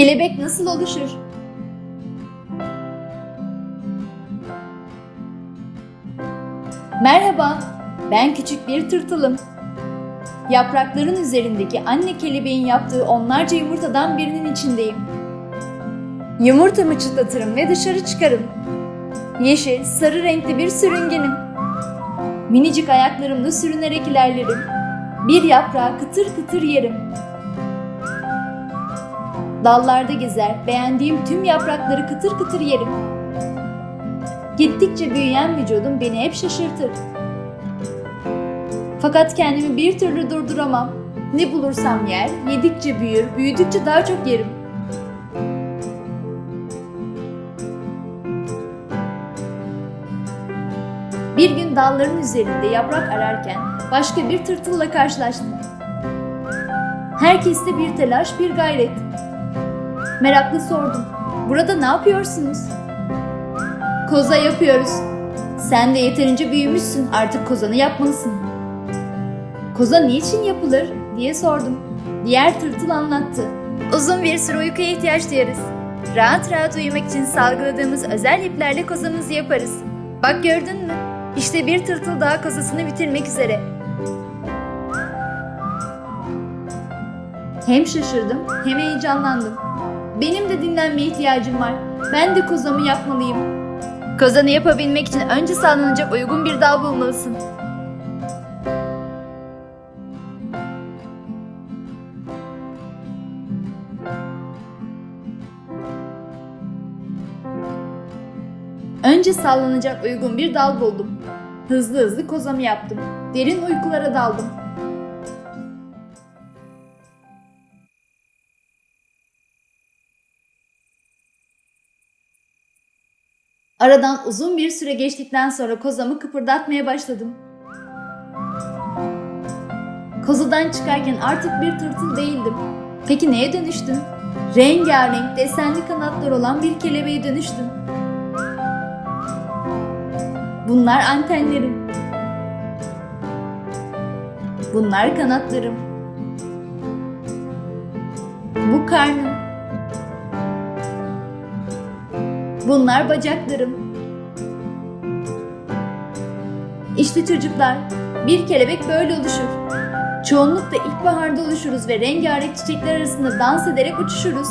Kelebek nasıl oluşur? Merhaba, ben küçük bir tırtılım. Yaprakların üzerindeki anne kelebeğin yaptığı onlarca yumurtadan birinin içindeyim. Yumurtamı çıtlatırım ve dışarı çıkarım. Yeşil, sarı renkli bir sürüngenim. Minicik ayaklarımla sürünerek ilerlerim. Bir yaprağı kıtır kıtır yerim. Dallarda gezer, beğendiğim tüm yaprakları kıtır kıtır yerim. Gittikçe büyüyen vücudum beni hep şaşırtır. Fakat kendimi bir türlü durduramam. Ne bulursam yer, yedikçe büyür, büyüdükçe daha çok yerim. Bir gün dalların üzerinde yaprak ararken başka bir tırtılla karşılaştım. Herkeste bir telaş, bir gayret. Meraklı sordum. Burada ne yapıyorsunuz? Koza yapıyoruz. Sen de yeterince büyümüşsün. Artık kozanı yapmalısın. Koza niçin yapılır diye sordum. Diğer tırtıl anlattı. Uzun bir süre uykuya ihtiyaç duyarız. Rahat rahat uyumak için salgıladığımız özel iplerle kozamızı yaparız. Bak gördün mü? İşte bir tırtıl daha kozasını bitirmek üzere. Hem şaşırdım hem heyecanlandım. Benim de dinlenmeye ihtiyacım var. Ben de kozamı yapmalıyım. Kozanı yapabilmek için önce sallanacak uygun bir dal bulmalısın. Önce sallanacak uygun bir dal buldum. Hızlı hızlı kozamı yaptım. Derin uykulara daldım. Aradan uzun bir süre geçtikten sonra kozamı kıpırdatmaya başladım. Kozadan çıkarken artık bir tırtıl değildim. Peki neye dönüştüm? Rengarenk desenli kanatlar olan bir kelebeğe dönüştüm. Bunlar antenlerim. Bunlar kanatlarım. Bu karnım. Bunlar bacaklarım. İşte çocuklar, bir kelebek böyle oluşur. Çoğunlukla ilkbaharda oluşuruz ve rengarenk çiçekler arasında dans ederek uçuşuruz.